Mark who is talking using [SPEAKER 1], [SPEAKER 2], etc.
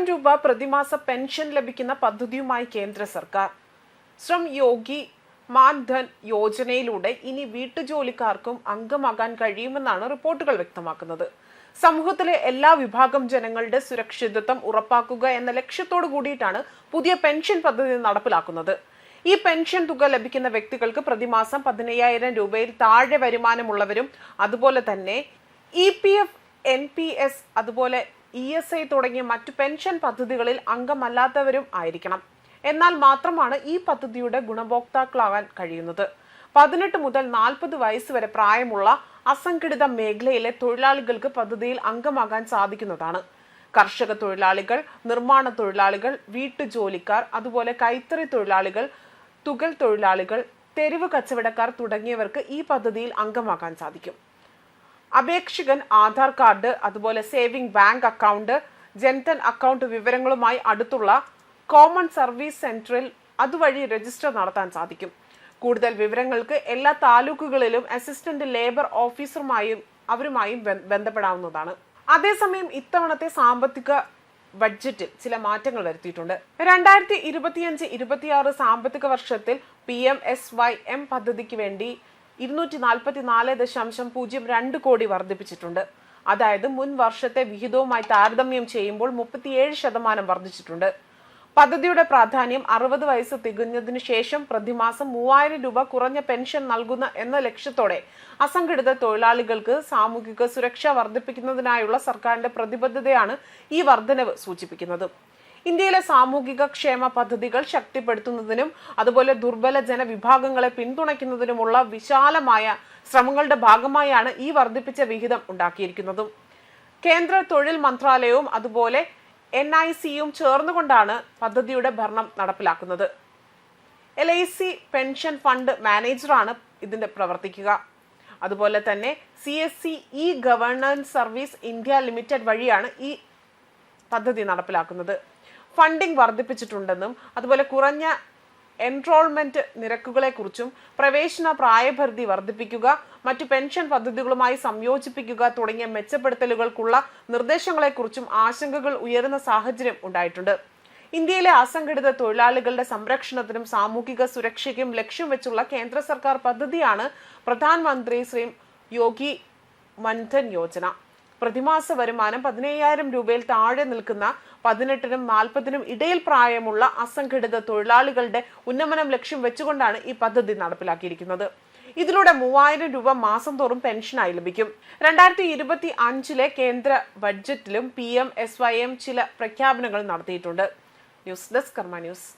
[SPEAKER 1] പതിനായിരം രൂപ പ്രതിമാസ പെൻഷൻ ലഭിക്കുന്ന പദ്ധതിയുമായി കേന്ദ്ര സർക്കാർ. ശ്രം യോഗി മാൻധൻ യോജനയിലൂടെ ഇനി വീട്ടുജോലിക്കാർക്കും അംഗമാകാൻ കഴിയുമെന്നാണ് റിപ്പോർട്ടുകൾ വ്യക്തമാക്കുന്നത്. സമൂഹത്തിലെ എല്ലാ വിഭാഗം ജനങ്ങളുടെ സുരക്ഷിതത്വം ഉറപ്പാക്കുക എന്ന ലക്ഷ്യത്തോടു കൂടിയിട്ടാണ് പുതിയ പെൻഷൻ പദ്ധതി നടപ്പിലാക്കുന്നത്. ഈ പെൻഷൻ തുക ലഭിക്കുന്ന വ്യക്തികൾക്ക് പ്രതിമാസം പതിനയ്യായിരം രൂപയിൽ താഴെ വരുമാനമുള്ളവരും അതുപോലെ തന്നെ E P F N P S അതുപോലെ ഇ എസ് ഐ തുടങ്ങിയ മറ്റു പെൻഷൻ പദ്ധതികളിൽ അംഗമല്ലാത്തവരും ആയിരിക്കണം. എന്നാൽ മാത്രമാണ് ഈ പദ്ധതിയുടെ ഗുണഭോക്താക്കളാകാൻ കഴിയുന്നത്. പതിനെട്ട് മുതൽ നാൽപ്പത് വയസ്സ് വരെ പ്രായമുള്ള അസംഘടിത മേഖലയിലെ തൊഴിലാളികൾക്ക് പദ്ധതിയിൽ അംഗമാകാൻ സാധിക്കുന്നതാണ്. കർഷക തൊഴിലാളികൾ നിർമ്മാണ തൊഴിലാളികൾ വീട്ടുജോലിക്കാർ അതുപോലെ കൈത്തറി തൊഴിലാളികൾ തുകൽ തൊഴിലാളികൾ തെരുവ് കച്ചവടക്കാർ തുടങ്ങിയവർക്ക് ഈ പദ്ധതിയിൽ അംഗമാകാൻ സാധിക്കും. അപേക്ഷകൻ ആധാർ കാർഡ് അതുപോലെ saving bank account Jandhan account വിവരങ്ങളുമായി അടുത്തുള്ള കോമൺ സർവീസ് സെന്ററിൽ അതുവഴി രജിസ്റ്റർ നടത്താൻ സാധിക്കും. കൂടുതൽ വിവരങ്ങൾക്ക് എല്ലാ താലൂക്കുകളിലും അസിസ്റ്റന്റ് ലേബർ ഓഫീസറുമായും അവരുമായും ബന്ധപ്പെടാവുന്നതാണ്. അതേസമയം ഇത്തവണത്തെ സാമ്പത്തിക ബഡ്ജറ്റിൽ ചില മാറ്റങ്ങൾ വരുത്തിയിട്ടുണ്ട്. രണ്ടായിരത്തി ഇരുപത്തിയഞ്ച് ഇരുപത്തിയാറ് സാമ്പത്തിക വർഷത്തിൽ P M S Y M പദ്ധതിക്ക് വേണ്ടി ഇരുന്നൂറ്റി നാൽപ്പത്തി നാല് ദശാംശം പൂജ്യം രണ്ട് കോടി വർദ്ധിപ്പിച്ചിട്ടുണ്ട്. അതായത് മുൻ വർഷത്തെ വിഹിതവുമായി താരതമ്യം ചെയ്യുമ്പോൾ മുപ്പത്തിയേഴ് ശതമാനം വർദ്ധിച്ചിട്ടുണ്ട്. പദ്ധതിയുടെ പ്രാധാന്യം അറുപത് വയസ്സ് തികഞ്ഞതിനു ശേഷം പ്രതിമാസം മൂവായിരം രൂപ കുറഞ്ഞ പെൻഷൻ നൽകുന്ന എന്ന ലക്ഷ്യത്തോടെ അസംഘടിത തൊഴിലാളികൾക്ക് സാമൂഹിക സുരക്ഷ വർദ്ധിപ്പിക്കുന്നതിനായുള്ള സർക്കാരിന്റെ പ്രതിബദ്ധതയാണ് ഈ വർധനവ് സൂചിപ്പിക്കുന്നത്. ഇന്ത്യയിലെ സാമൂഹിക ക്ഷേമ പദ്ധതികൾ ശക്തിപ്പെടുത്തുന്നതിനും അതുപോലെ ദുർബല ജനവിഭാഗങ്ങളെ പിന്തുണയ്ക്കുന്നതിനുമുള്ള വിശാലമായ ശ്രമങ്ങളുടെ ഭാഗമായാണ് ഈ വർദ്ധിപ്പിച്ച വിഹിതം ഉണ്ടാക്കിയിരിക്കുന്നതും. കേന്ദ്ര തൊഴിൽ മന്ത്രാലയവും അതുപോലെ എൻ ഐ സിയും ചേർന്നുകൊണ്ടാണ് പദ്ധതിയുടെ ഭരണം നടപ്പിലാക്കുന്നത്. L I C pension fund മാനേജറാണ് ഇതിന്റെ പ്രവർത്തിക്കുക. അതുപോലെ തന്നെ C S C E governance service India limited വഴിയാണ് ഈ പദ്ധതി നടപ്പിലാക്കുന്നത്. ഫണ്ടിംഗ് വർദ്ധിപ്പിച്ചിട്ടുണ്ടെന്നും അതുപോലെ കുറഞ്ഞ എൻറോൾമെന്റ് നിരക്കുകളെക്കുറിച്ചും പ്രവേശന പ്രായപരിധി വർദ്ധിപ്പിക്കുക മറ്റു പെൻഷൻ പദ്ധതികളുമായി സംയോജിപ്പിക്കുക തുടങ്ങിയ മെച്ചപ്പെടുത്തലുകൾക്കുള്ള നിർദ്ദേശങ്ങളെക്കുറിച്ചും ആശങ്കകൾ ഉയരുന്ന സാഹചര്യം ഉണ്ടായിട്ടുണ്ട്. ഇന്ത്യയിലെ അസംഘടിത തൊഴിലാളികളുടെ സംരക്ഷണത്തിനും സാമൂഹിക സുരക്ഷയ്ക്കും ലക്ഷ്യം വെച്ചുള്ള കേന്ദ്ര സർക്കാർ പദ്ധതിയാണ് പ്രധാനമന്ത്രി ശ്രീ യോഗി മൻധൻ യോജന. പ്രതിമാസ വരുമാനം പതിനയ്യായിരം രൂപയിൽ താഴെ നിൽക്കുന്ന പതിനെട്ടിനും നാൽപ്പതിനും ഇടയിൽ പ്രായമുള്ള അസംഘടിത തൊഴിലാളികളുടെ ഉന്നമനം ലക്ഷ്യം വെച്ചുകൊണ്ടാണ് ഈ പദ്ധതി നടപ്പിലാക്കിയിരിക്കുന്നത്. ഇതിലൂടെ മൂവായിരം രൂപ മാസം തോറും പെൻഷനായി ലഭിക്കും. രണ്ടായിരത്തി ഇരുപത്തി അഞ്ചിലെ കേന്ദ്ര ബഡ്ജറ്റിലും P M S Y M ചില പ്രഖ്യാപനങ്ങൾ നടത്തിയിട്ടുണ്ട്. News desk Karma news.